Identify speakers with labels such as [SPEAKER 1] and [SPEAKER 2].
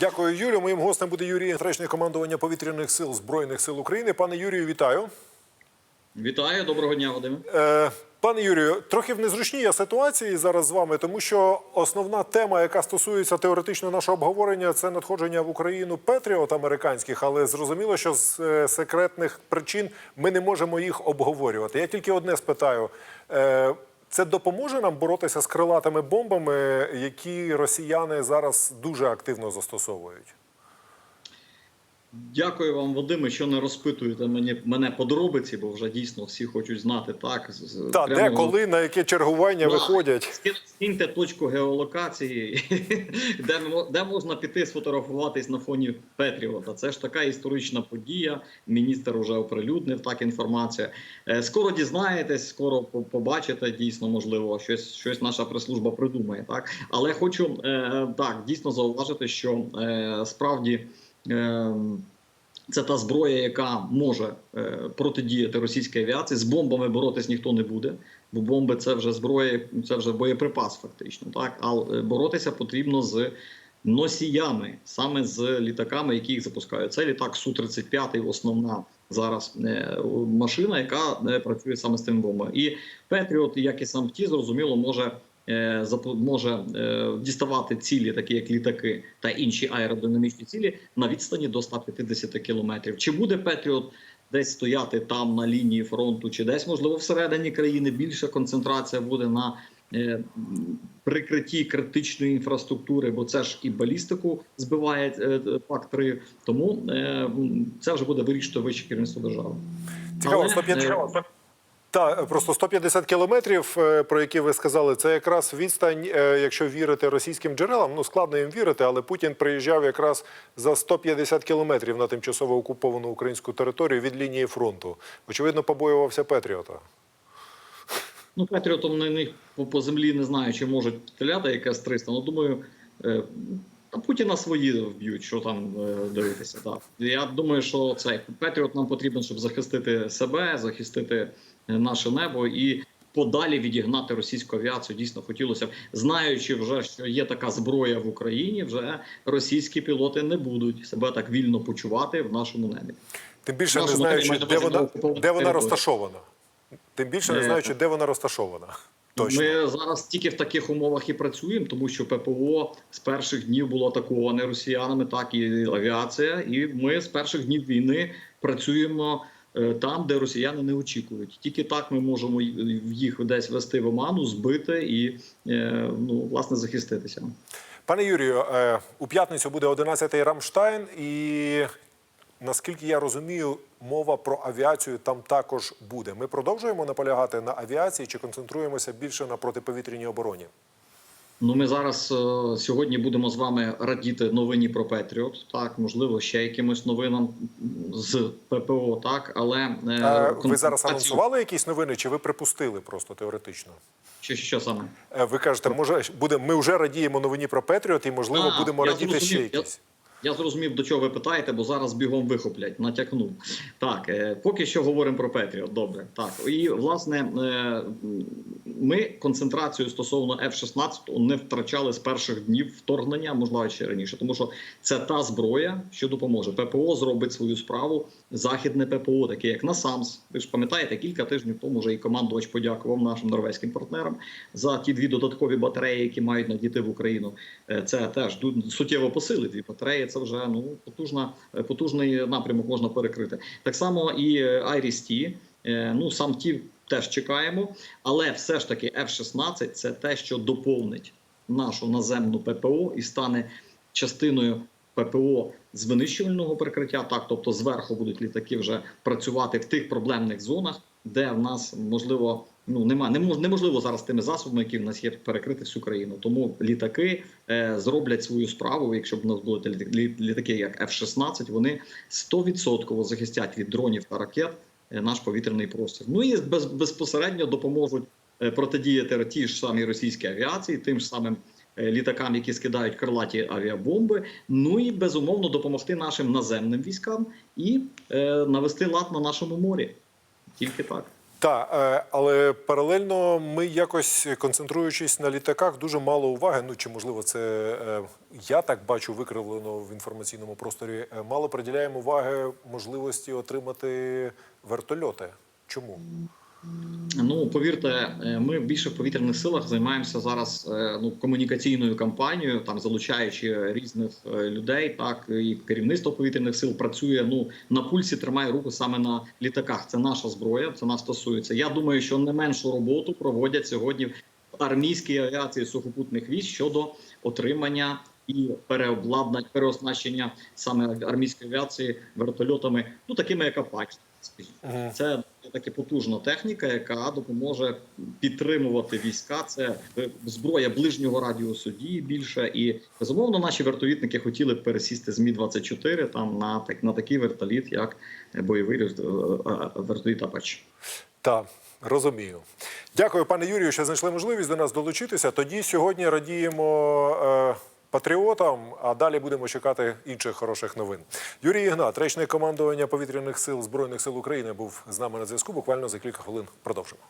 [SPEAKER 1] Дякую, Юлію. Моїм гостем буде Юрій Речник командування повітряних сил Збройних сил України. Пане Юрію, вітаю.
[SPEAKER 2] Вітаю, доброго дня, Вадиме.
[SPEAKER 1] Е, пане Юрію, трохи в незручній я ситуації зараз з вами, тому що основна тема, яка стосується теоретично нашого обговорення, це надходження в Україну Петріот американських, але зрозуміло, що з е, секретних причин ми не можемо їх обговорювати. Я тільки одне спитаю. Е, це допоможе нам боротися з крилатими бомбами, які росіяни зараз дуже активно застосовують?
[SPEAKER 2] Дякую вам, Вадиме, що не розпитуєте мені мене подробиці, бо вже дійсно всі хочуть знати так.
[SPEAKER 1] Та
[SPEAKER 2] прямо-
[SPEAKER 1] де, коли, на яке чергування
[SPEAKER 2] Да.
[SPEAKER 1] виходять?
[SPEAKER 2] Скиньте точку геолокації, де, де можна піти сфотографуватись на фоні Петріота. Це ж така історична подія. Міністр вже оприлюднив так інформацію. Е, Скоро дізнаєтесь, скоро побачите. Дійсно, можливо, щось, щось наша прес-служба придумає. Так, але хочу е, так дійсно зауважити, що е, справді. Е, це та зброя, яка може е, протидіяти російській авіації. З бомбами боротись ніхто не буде, бо бомби це вже зброя, це вже боєприпас, фактично. Так, а е, боротися потрібно з носіями, саме з літаками, які їх запускають. Це літак су 35 основна зараз е, машина, яка працює саме з тими бомбами. І Петріот, як і сам ті, зрозуміло, може. Е, Може е, діставати цілі, такі як літаки та інші аеродинамічні цілі, на відстані до 150 кілометрів. Чи буде Петріот десь стояти там на лінії фронту, чи десь можливо всередині країни більша концентрація буде на е, прикритті критичної інфраструктури, бо це ж і балістику збиває факт 3. Тому це вже буде вирішити вище керівництво держави.
[SPEAKER 1] Цікаво,
[SPEAKER 2] Але,
[SPEAKER 1] 150...
[SPEAKER 2] е,
[SPEAKER 1] просто 150 кілометрів, е, про які ви сказали, це якраз відстань, е, якщо вірити російським джерелам. Ну складно їм вірити, але Путін приїжджав якраз за 150 кілометрів на тимчасово окуповану українську територію від лінії фронту. Очевидно, побоювався Петріота.
[SPEAKER 2] Ну, Петріотом на них по, землі не знаю, чи можуть стріляти якась 300, ну думаю. Е, та Путіна свої вб'ють, що там дивитися. Так. Я думаю, що цей Петріот нам потрібен, щоб захистити себе, захистити наше небо і подалі відігнати російську авіацію. Дійсно хотілося б, знаючи вже, що є така зброя в Україні, вже російські пілоти не будуть себе так вільно почувати в нашому небі.
[SPEAKER 1] Тим більше не знаючи, де вона, де вона розташована. Тим більше не
[SPEAKER 2] Е,
[SPEAKER 1] знаючи, де вона розташована. Точно.
[SPEAKER 2] Ми зараз тільки в таких умовах і працюємо, тому що ППО з перших днів було атаковане росіянами, так і авіація. І ми з перших днів війни працюємо е, там, де росіяни не очікують. Тільки так ми можемо їх десь вести в оману, збити і е, ну власне захиститися.
[SPEAKER 1] Пане Юрію, е, у п'ятницю буде 11-й Рамштайн, і наскільки я розумію, мова про авіацію там також буде. Ми продовжуємо наполягати на авіації чи концентруємося більше на протиповітряній обороні?
[SPEAKER 2] Ну, ми зараз е, сьогодні будемо з вами радіти новині про Петріот. Так, можливо, ще якимось новинам з ППО. Так, але е,
[SPEAKER 1] Е, ви зараз анонсували якісь новини, чи ви припустили просто теоретично?
[SPEAKER 2] Що, що саме?
[SPEAKER 1] Е, Ви кажете, може буде ми вже радіємо новині про Петріот, і можливо
[SPEAKER 2] А,
[SPEAKER 1] будемо радіти
[SPEAKER 2] зрозумів.
[SPEAKER 1] ще
[SPEAKER 2] Я-
[SPEAKER 1] якісь.
[SPEAKER 2] Я зрозумів, до чого ви питаєте, бо зараз бігом вихоплять, натякнув. Так, е, поки що говоримо про Петріот. Добре. Так, і власне е, ми концентрацію стосовно F-16 не втрачали з перших днів вторгнення, можливо, ще раніше, тому що це та зброя, що допоможе. ППО зробить свою справу. Західне ППО, таке як НАСАМС. Ви ж пам'ятаєте, кілька тижнів тому вже і командувач подякував нашим норвезьким партнерам за ті дві додаткові батареї, які мають надійти в Україну. Е, Це теж суттєво посилить дві батареї. Це вже ну потужна, е, потужний напрямок можна перекрити. Так само і Айріс-Ті, ну сам ті теж чекаємо, але все ж таки F-16 – це те, що доповнить нашу наземну ППО і стане частиною ППО з винищувального прикриття. Так, тобто зверху будуть літаки вже працювати в тих проблемних зонах, де в нас можливо ну немож- неможливо зараз тими засобами, які в нас є перекрити всю країну. Тому літаки е, зроблять свою справу. Якщо б у нас були лі- лі- літаки, як F-16, вони 100% захистять від дронів та ракет наш повітряний простір. Ну і без, безпосередньо допоможуть е, протидіяти тій ж самій російській авіації, тим ж самим е, літакам, які скидають крилаті авіабомби. Ну і безумовно допомогти нашим наземним військам і е, навести лад на нашому морі. Тільки так.
[SPEAKER 1] Так, е, але паралельно ми якось концентруючись на літаках, дуже мало уваги. Ну чи можливо, це е, я так бачу викривлено в інформаційному просторі. е, Мало приділяємо уваги можливості отримати вертольоти. Чому?
[SPEAKER 2] Ну повірте, е, ми більше в повітряних силах займаємося зараз е, ну комунікаційною кампанією, там залучаючи різних е, людей. Так і керівництво повітряних сил працює. Ну на пульсі тримає руку саме на літаках. Це наша зброя, це нас стосується. Я думаю, що не меншу роботу проводять сьогодні армійській авіації сухопутних військ щодо отримання. І переобладнання, переоснащення саме армійської авіації вертольотами, ну такими як скажімо. Це таки потужна техніка, яка допоможе підтримувати війська. Це е, зброя ближнього радіусу дії більше. І безумовно, наші вертолітники хотіли б пересісти з Мі 24 там на так на такий вертоліт, як бойовий е, е, вертоліт Apache.
[SPEAKER 1] Так, розумію. Дякую, пане Юрію, що знайшли можливість до нас долучитися. Тоді сьогодні радіємо. Е... Патріотам, а далі будемо чекати інших хороших новин. Юрій Ігнат, речник командування повітряних сил збройних сил України, був з нами на зв'язку. Буквально за кілька хвилин продовжимо.